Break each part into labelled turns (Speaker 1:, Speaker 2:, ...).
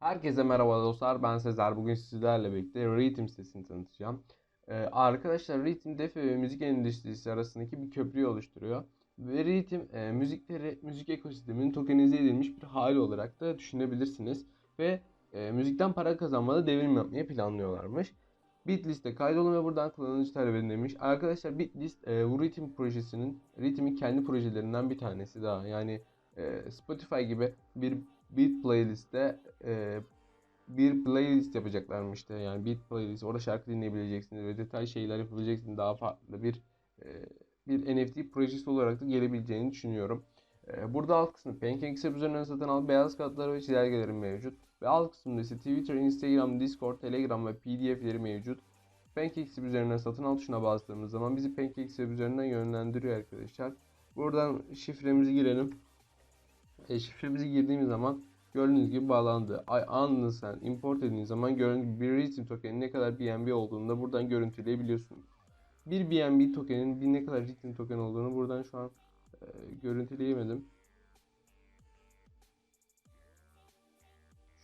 Speaker 1: Herkese merhaba dostlar. Ben Sezer. Bugün sizlerle birlikte Rhythm sitesini tanıtacağım. Ee, arkadaşlar Rhythm defi ve müzik endüstrisi arasındaki bir köprüyü oluşturuyor. Ve Rhythm e, müzikleri müzik ekosisteminin tokenize edilmiş bir hali olarak da düşünebilirsiniz. Ve e, müzikten para kazanmada devrim yapmayı planlıyorlarmış. Bitlist'e kaydolun ve buradan kullanıcı talep demiş. Arkadaşlar Bitlist e, Rhythm projesinin Rhythm'in kendi projelerinden bir tanesi daha. Yani e, Spotify gibi bir beat playlist'te e, bir playlist yapacaklarmış işte yani beat playlist orada şarkı dinleyebileceksiniz ve detay şeyler yapabileceksiniz daha farklı bir e, bir NFT projesi olarak da gelebileceğini düşünüyorum. E, burada alt kısmı PancakeSwap üzerinden satın al beyaz kağıtları ve çizelgeleri mevcut ve alt kısmında ise Twitter, Instagram, Discord, Telegram ve PDF'leri mevcut. PancakeSwap üzerinden satın al tuşuna bastığımız zaman bizi PancakeSwap üzerinden yönlendiriyor arkadaşlar. Buradan şifremizi girelim. E, şifremizi girdiğimiz zaman gördüğünüz gibi bağlandı. Ay anında sen import ettiğin zaman gördüğünüz gibi bir Rhythm tokenin ne kadar BNB olduğunu da buradan görüntüleyebiliyorsunuz. Bir BNB tokenin bir ne kadar Rhythm token olduğunu buradan şu an e, görüntüleyemedim.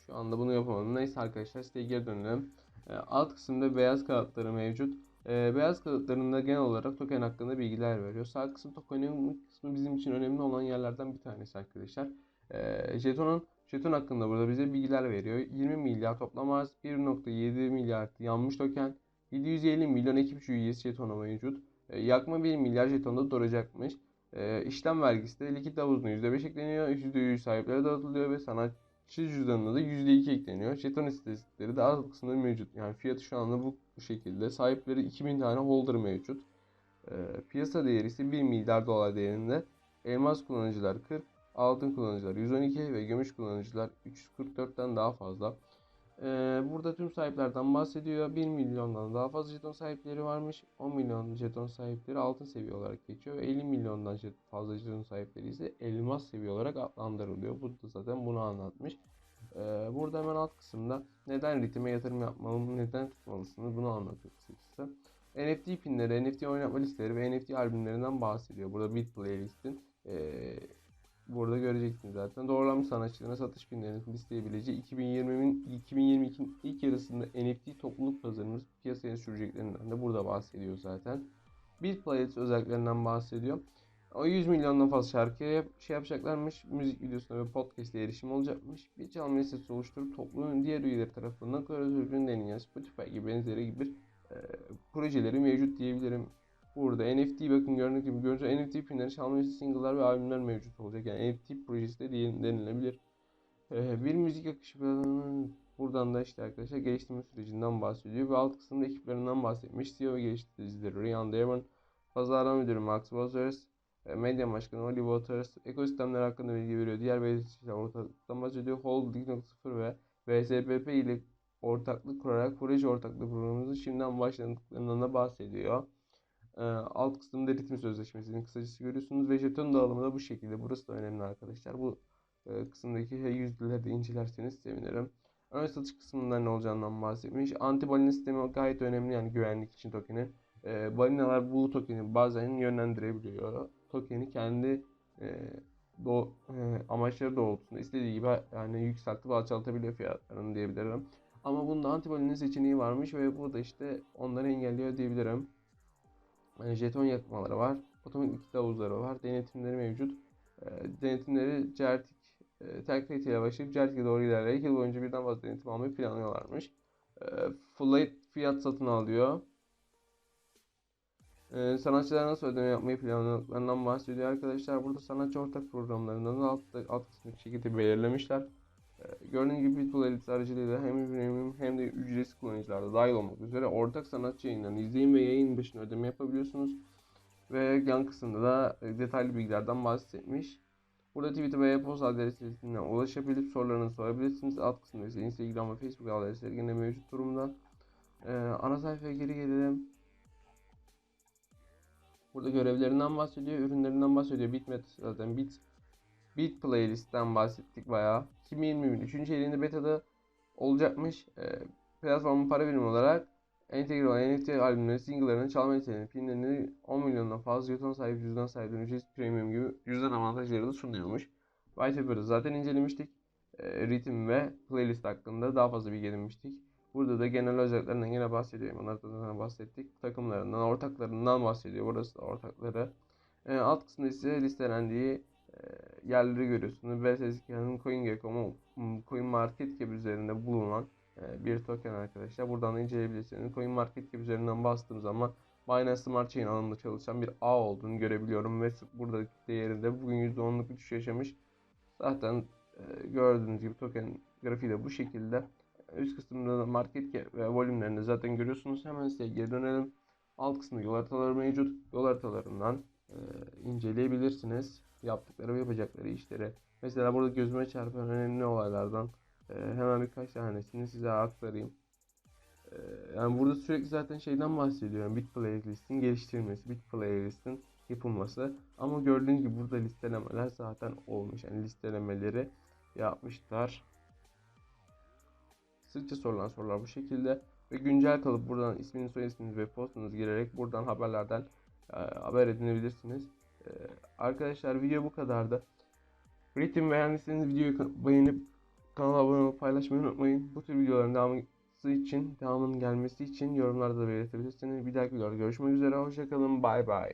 Speaker 1: Şu anda bunu yapamadım. Neyse arkadaşlar siteye geri dönelim. E, alt kısımda beyaz kağıtları mevcut. E, beyaz kağıtlarında genel olarak token hakkında bilgiler veriyor. Sağ kısım tokenin kısmı bizim için önemli olan yerlerden bir tanesi arkadaşlar. E, jetonun jeton hakkında burada bize bilgiler veriyor. 20 milyar toplam arz, 1.7 milyar yanmış token, 750 milyon ekip üyesi jetonu mevcut. Yakma 1 milyar jetonda duracakmış. İşlem vergisi de likit havuzuna %5 ekleniyor. %100 sahiplere dağıtılıyor ve sanatçı cüzdanına da %2 ekleniyor. Jeton istatistikleri de alt kısımda mevcut. Yani fiyatı şu anda bu şekilde. Sahipleri 2000 tane holder mevcut. E, piyasa değeri ise 1 milyar dolar değerinde. Elmas kullanıcılar 40, altın kullanıcılar 112 ve gümüş kullanıcılar 344'ten daha fazla. Burada tüm sahiplerden bahsediyor. 1 milyondan daha fazla jeton sahipleri varmış. 10 milyon jeton sahipleri altın seviye olarak geçiyor. 50 milyondan fazla jeton sahipleri ise elmas seviye olarak adlandırılıyor. Bu da zaten bunu anlatmış. Burada hemen alt kısımda neden ritme yatırım yapmalı, neden tutmalısınız bunu anlatıyor kısacası. NFT pinleri, NFT oynatma listeleri ve NFT albümlerinden bahsediyor. Burada Beat Playlist'in ee, Burada göreceksiniz zaten. Doğrulanmış sanatçıların satış günlerini listeyebileceği 2020'nin 2022'nin ilk yarısında NFT topluluk pazarımız piyasaya süreceklerinden de burada bahsediyor zaten. Bir playlist özelliklerinden bahsediyor. O 100 milyondan fazla şarkıya yap, şey yapacaklarmış. Müzik videosuna ve podcast'e erişim olacakmış. Bir çalma listesi oluşturup topluluğun diğer üyeleri tarafından kuratörlüğünü deneyen Spotify gibi benzeri gibi e, projeleri mevcut diyebilirim. Burada NFT bakın gördüğünüz gibi görünce NFT pinleri, çalma listesi, single'lar ve albümler mevcut olacak. Yani NFT projesi de denilebilir. Ee, bir müzik akışı buradan da işte arkadaşlar geliştirme sürecinden bahsediyor ve alt kısımda ekiplerinden bahsetmiş. CEO ve geliştiricileri Ryan Devon, pazarlama müdürü Max Waters, e, medya başkanı Oliver Waters, ekosistemler hakkında bilgi veriyor. Diğer belirticiler ortaklıktan bahsediyor. Holding.0 ve VSPP ile ortaklık kurarak proje ortaklığı programımızın şimdiden başladıklarından da bahsediyor. E, alt kısımda ritim sözleşmesinin kısacası görüyorsunuz ve jeton dağılımı da bu şekilde. Burası da önemli arkadaşlar. Bu e, kısımdaki yüzdeleri de incelerseniz sevinirim. Ön satış kısmından ne olacağından bahsetmiş. Anti balina sistemi gayet önemli yani güvenlik için tokenin. E, balinalar bu tokeni bazen yönlendirebiliyor. Tokeni kendi e, do, e, amaçları doğrultusunda istediği gibi yani yükseltip alçaltabiliyor fiyatlarını diyebilirim. Ama bunda anti balina seçeneği varmış ve bu da işte onları engelliyor diyebilirim. Yani jeton yakmaları var. Otomatik kitle var. Denetimleri mevcut. E, denetimleri Certik e, Terkret ile başlayıp Certik'e doğru ilerleyerek yıl boyunca birden fazla denetim almayı planlıyorlarmış. Full fiyat satın alıyor. E, sanatçılar nasıl ödeme yapmayı planladıklarından bahsediyor arkadaşlar. Burada sanatçı ortak programlarından alt, alt kısmındaki şekilde belirlemişler. E, gördüğünüz gibi Pitbull Elite aracılığıyla hem premium hem de ücretsiz kullanıcılarda dahil olmak üzere ortak sanatçı yayınlarını izleyin ve yayın başına ödeme yapabiliyorsunuz. Ve yan kısımda da e, detaylı bilgilerden bahsetmiş. Burada Twitter ve e-posta adreslerinden ulaşabilip sorularını sorabilirsiniz. Alt kısımda ise Instagram ve Facebook adresleri yine mevcut durumda. Ee, ana sayfaya geri gelelim. Burada görevlerinden bahsediyor, ürünlerinden bahsediyor. Bitmet zaten bit Bit Playlist'ten bahsettik bayağı. 2023 3. ayında beta'da olacakmış. E, platformun para birimi olarak Entegre olan NFT albümleri, single'larını, çalma yeteneğini, pinlerini 10 milyondan fazla jeton sahibi cüzdan sahiplerine ücretsiz premium gibi cüzdan avantajları da sunuyormuş. White Paper'ı zaten incelemiştik. E, ritim ve playlist hakkında daha fazla bilgi edinmiştik. Burada da genel özelliklerinden yine bahsediyorum. Onlardan da bahsettik. Takımlarından, ortaklarından bahsediyor. Burası da ortakları. E, alt kısmında ise listelendiği yerleri görüyorsunuz. BSSK'nın CoinGecko, CoinMarketCap üzerinde bulunan e, bir token arkadaşlar. Buradan da inceleyebilirsiniz. CoinMarketCap üzerinden bastığım zaman Binance Smart Chain alanında çalışan bir ağ olduğunu görebiliyorum ve buradaki değerinde bugün %10'luk bir düşüş yaşamış. Zaten e, gördüğünüz gibi token grafiği de bu şekilde. Üst kısmında da market ve volümlerini zaten görüyorsunuz. Hemen size geri dönelim. Alt kısmında yol haritaları mevcut. Yol haritalarından e, inceleyebilirsiniz. Yaptıkları ve yapacakları işleri. Mesela burada gözüme çarpan önemli olaylardan e, hemen birkaç tanesini size aktarayım. E, yani burada sürekli zaten şeyden bahsediyorum. Bit playlist'in geliştirilmesi, bit playlist'in yapılması. Ama gördüğünüz gibi burada listelemeler zaten olmuş. Yani listelemeleri yapmışlar. Sıkça sorulan sorular bu şekilde. Ve güncel kalıp buradan isminiz, soy isminiz ve postunuzu girerek buradan haberlerden e, haber edinebilirsiniz. E, arkadaşlar video bu kadardı. Ritim beğendiyseniz videoyu beğenip kanala abone olup paylaşmayı unutmayın. Bu tür videoların devamı için, devamının gelmesi için yorumlarda da belirtebilirsiniz. Bir dahaki videoda görüşmek üzere. Hoşçakalın. Bay bay.